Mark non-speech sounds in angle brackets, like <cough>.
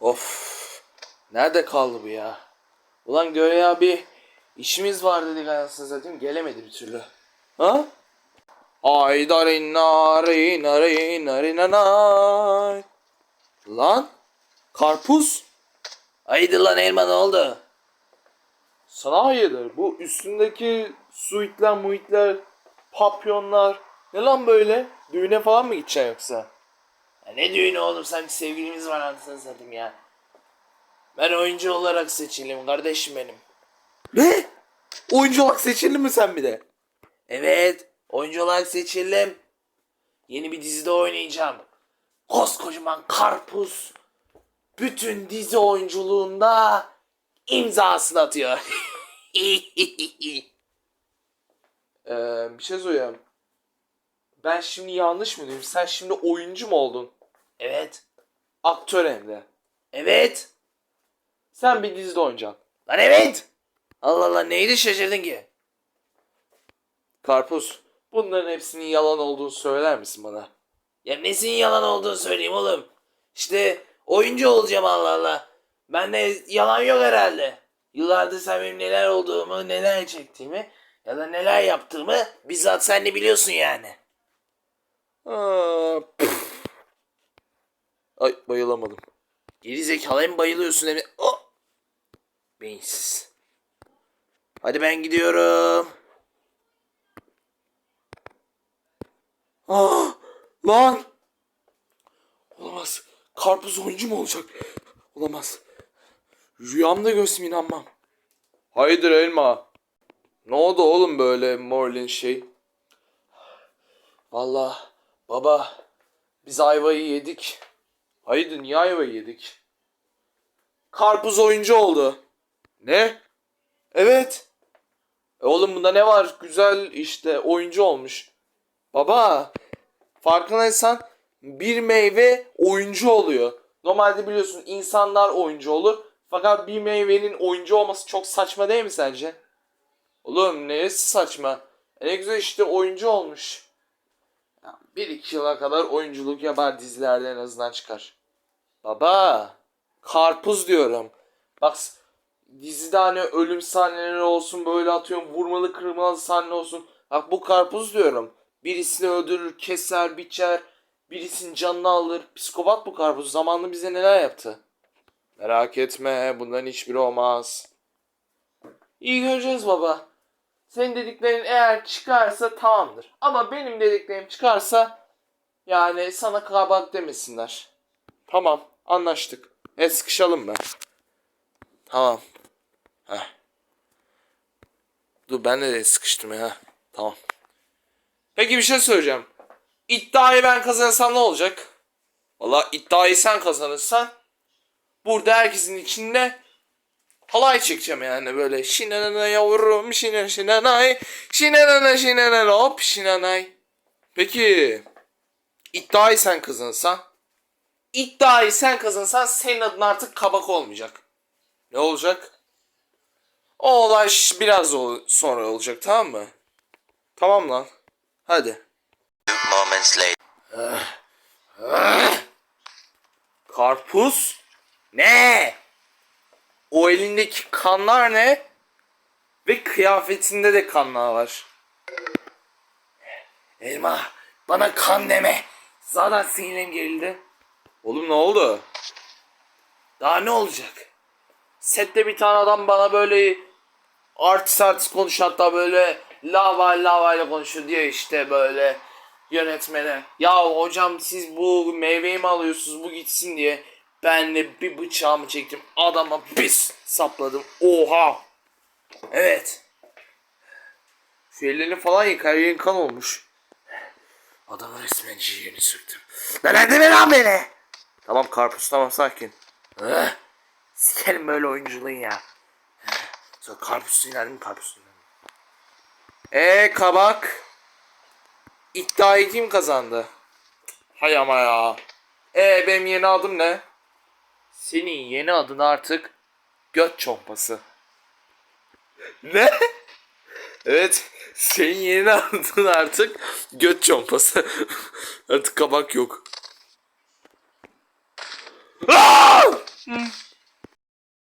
Of. Nerede kaldı bu ya? Ulan Göğe abi işimiz var dedik anasını satayım gelemedi bir türlü. Ha? Ay darin narin narin narin nanay. Lan karpuz. Haydi lan elma ne oldu? Sana hayırdır? Bu üstündeki suitler muitler papyonlar ne lan böyle? Düğüne falan mı gideceksin yoksa? Ya ne düğünü oğlum sanki sevgilimiz var anasını satayım ya. Ben oyuncu olarak seçilim kardeşim benim. Ne? Oyuncu olarak seçildin mi sen bir de? Evet. Oyuncu olarak seçildim. Yeni bir dizide oynayacağım. Koskocaman karpuz. Bütün dizi oyunculuğunda imzasını atıyor. <laughs> ee, bir şey söyleyeyim. Ben şimdi yanlış mı diyorum? Sen şimdi oyuncu mu oldun? Evet. Aktör hem de. Evet. Sen bir dizide oynayacaksın. Lan evet. Allah Allah neydi şaşırdın ki? Karpuz. Bunların hepsinin yalan olduğunu söyler misin bana? Ya nesinin yalan olduğunu söyleyeyim oğlum. İşte oyuncu olacağım Allah Allah. Bende yalan yok herhalde. Yıllardır sen benim neler olduğumu, neler çektiğimi ya da neler yaptığımı bizzat sen de biliyorsun yani. Aa. Ay bayılamadım. Geri zekalı hem bayılıyorsun hem de... Oh! Beyinsiz. Hadi ben gidiyorum. Ah! Lan! Olamaz. Karpuz oyuncu mu olacak? Olamaz. Rüyamda görsem inanmam. Hayırdır elma? Ne oldu oğlum böyle Morlin şey? Valla baba biz ayvayı yedik. Hayırdır niye ayvayı yedik? Karpuz oyuncu oldu. Ne? Evet. E oğlum bunda ne var? Güzel işte oyuncu olmuş. Baba farkındaysan bir meyve oyuncu oluyor. Normalde biliyorsun insanlar oyuncu olur. Fakat bir meyvenin oyuncu olması çok saçma değil mi sence? Oğlum neresi saçma? E ne güzel işte oyuncu olmuş. Bir iki yıla kadar oyunculuk yapar dizilerde en azından çıkar. Baba karpuz diyorum. Bak dizide hani ölüm sahneleri olsun böyle atıyorum vurmalı kırmalı sahne olsun. Bak bu karpuz diyorum. Birisini öldürür, keser, biçer. Birisinin canını alır. Psikopat bu karpuz. Zamanında bize neler yaptı. Merak etme. Bunların hiçbiri olmaz. İyi göreceğiz baba. Senin dediklerin eğer çıkarsa tamamdır. Ama benim dediklerim çıkarsa yani sana kabak demesinler. Tamam anlaştık. E sıkışalım be. Tamam. Heh. Dur ben de sıkıştım ya. Tamam. Peki bir şey söyleyeceğim. İddiayı ben kazanırsam ne olacak? Valla iddiayı sen kazanırsan burada herkesin içinde halay çekeceğim yani böyle şinanana yavrum şinan şinanay şinanana şinanana hop şinanay. Peki iddiayı sen kazanırsan iddiayı sen kazanırsan senin adın artık kabak olmayacak. Ne olacak? O olay biraz sonra olacak tamam mı? Tamam lan. Hadi. moments later. Karpuz? Ne? O elindeki kanlar ne? Ve kıyafetinde de kanlar var. Elma bana kan deme. Zaten sinirim gerildi. Oğlum ne oldu? Daha ne olacak? Sette bir tane adam bana böyle artist artist konuşuyor hatta böyle lava lava ile konuşuyor diye işte böyle yönetmene. Ya hocam siz bu meyveyi mi alıyorsunuz bu gitsin diye. Ben de bir bıçağımı çektim adama pis sapladım. Oha. Evet. Şu ellerini falan yıkar yerin kan olmuş. Adamın resmen ciğerini. Lan hadi be lan beni. Tamam karpuz tamam sakin. Eh, Sikerim böyle oyunculuğun ya. Sonra karpuz sinirlendim karpuz sinirlendim. Eee kabak. İddiayı kim kazandı? Hay ama ya. Ee benim yeni adım ne? Senin yeni adın artık göt çompası. ne? Evet. Senin yeni adın artık göt çompası. artık kabak yok. Aa!